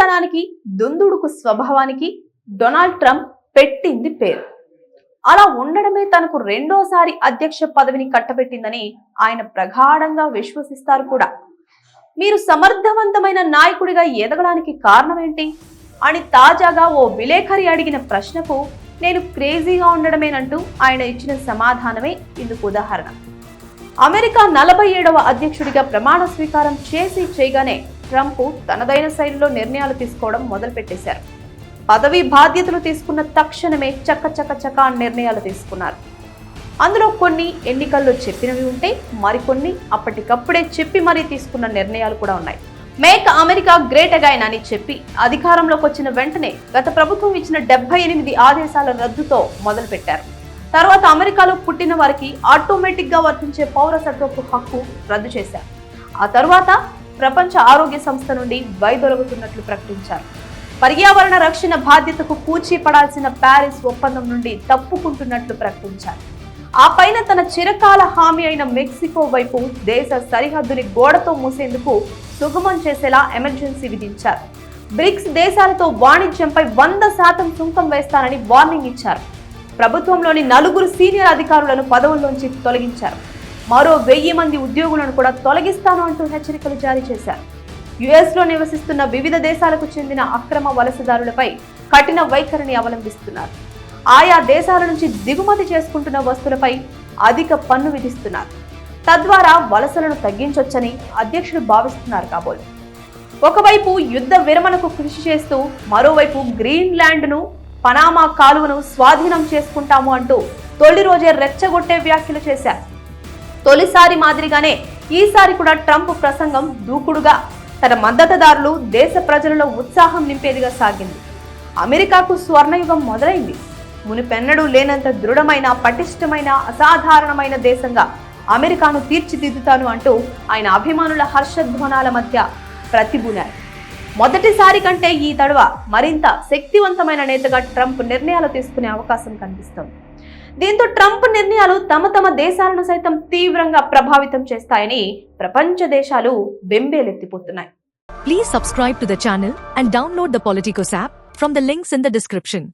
దుడుకుతనానికి దుందుడుకు స్వభావానికి Donald Trump పెట్టింది పేరు. అలా ఉండడమే తనకు రెండోసారి అధ్యక్ష పదవిని కట్టబెట్టిందని ఆయన ప్రగాఢంగా విశ్వసిస్తారు కూడా. మీరు సమర్థవంతమైన నాయకుడిగా ఎదగడానికి కారణమేంటి? అని తాజాగా ఓ విలేకరి అడిగిన ప్రశ్నకు నేను క్రేజీగా ఉండడమేనంటూ ఆయన ఇచ్చిన సమాధానమే ఇందుకు ఉదాహరణ. అమెరికా నలభై ఏడవ అధ్యక్షుడిగా ప్రమాణ స్వీకారం చేసి చేయగానే ట్రంప్ తనదైన శైలిలో నిర్ణయాలు తీసుకోవడం మొదలుపెట్టేశారు. పదవి బాధ్యతలు తీసుకున్న తక్షణమే చక్క చక్క చక్క నిర్ణయాలు తీసుకున్నారు. అందులో కొన్ని ఎన్నికల్లో చెప్పినవి ఉంటే మరికొన్ని అప్పటికప్పుడే చెప్పి మరీ తీసుకున్న నిర్ణయాలు కూడా ఉన్నాయి. మేక్ అమెరికా గ్రేట్ అగైన్ అని చెప్పి అధికారంలోకి వచ్చిన వెంటనే గత ప్రభుత్వం ఇచ్చిన డెబ్బై ఎనిమిది ఆదేశాల రద్దుతో మొదలుపెట్టారు. తర్వాత అమెరికాలో పుట్టిన వారికి ఆటోమేటిక్గా వర్తించే పౌరసత్వపు హక్కు రద్దు చేశారు. ఆ తర్వాత ప్రపంచ ఆరోగ్య సంస్థ నుండి వైదొలగుతున్నట్లు ప్రకటించారు. పర్యావరణ రక్షణ బాధ్యతకు పూచీపడాల్సిన ప్యారిస్ ఒప్పందం నుండి తప్పుకుంటున్నట్లు ప్రకటించారు. ఆ పైన తన చిరకాల హామీ అయిన మెక్సికో వైపు దేశ సరిహద్దుని గోడతో మూసేందుకు సుగమం చేసేలా ఎమర్జెన్సీ విధించారు. బ్రిక్స్ దేశాలతో వాణిజ్యంపై వంద శాతం సుంకం వేస్తానని వార్నింగ్ ఇచ్చారు. ప్రభుత్వంలోని నలుగురు సీనియర్ అధికారులను పదవుల్లోంచి తొలగించారు. మరో వెయ్యి మంది ఉద్యోగులను కూడా తొలగిస్తాను అంటూ హెచ్చరికలు జారీ చేశారు. యుఎస్లో నివసిస్తున్న వివిధ దేశాలకు చెందిన అక్రమ వలసదారులపై కఠిన వైఖరిని అవలంబిస్తున్నారు. ఆయా దేశాల నుంచి దిగుమతి చేసుకుంటున్న వస్తువులపై అధిక పన్ను విధిస్తున్నారు. తద్వారా వలసలను తగ్గించొచ్చని అధ్యక్షుడు భావిస్తున్నారు కాబోలు. ఒకవైపు యుద్ధ విరమణకు కృషి చేస్తూ మరోవైపు గ్రీన్లాండ్ను పనామా కాలువను స్వాధీనం చేసుకుంటాము అంటూ తొలి రోజే రెచ్చగొట్టే వ్యాఖ్యలు చేశారు. తొలిసారి మాదిరిగానే ఈసారి కూడా ట్రంప్ ప్రసంగం దూకుడుగా. తన మద్దతుదారులు దేశ ప్రజలలో ఉత్సాహం నింపేదిగా సాగింది. అమెరికాకు స్వర్ణయుగం మొదలైంది. మునిపెన్నడూ లేనంత దృఢమైన పటిష్టమైన అసాధారణమైన దేశంగా అమెరికాను తీర్చిదిద్దుతాను అంటూ ఆయన అభిమానుల హర్షధ్వనాల మధ్య ప్రతిబూనారు మొదటిసారి కంటే ఈ తడవ మరింత శక్తివంతమైన నేతగా ట్రంప్ నిర్ణయాలు తీసుకునే అవకాశం కనిపిస్తోంది. దీంతో ట్రంప్ నిర్ణయాలు తమ తమ దేశాలను సైతం తీవ్రంగా ప్రభావితం చేస్తాయని ప్రపంచ దేశాలు బెంబేలెత్తిపోతున్నాయి. Please subscribe to the and download the Politicos app from the links in the description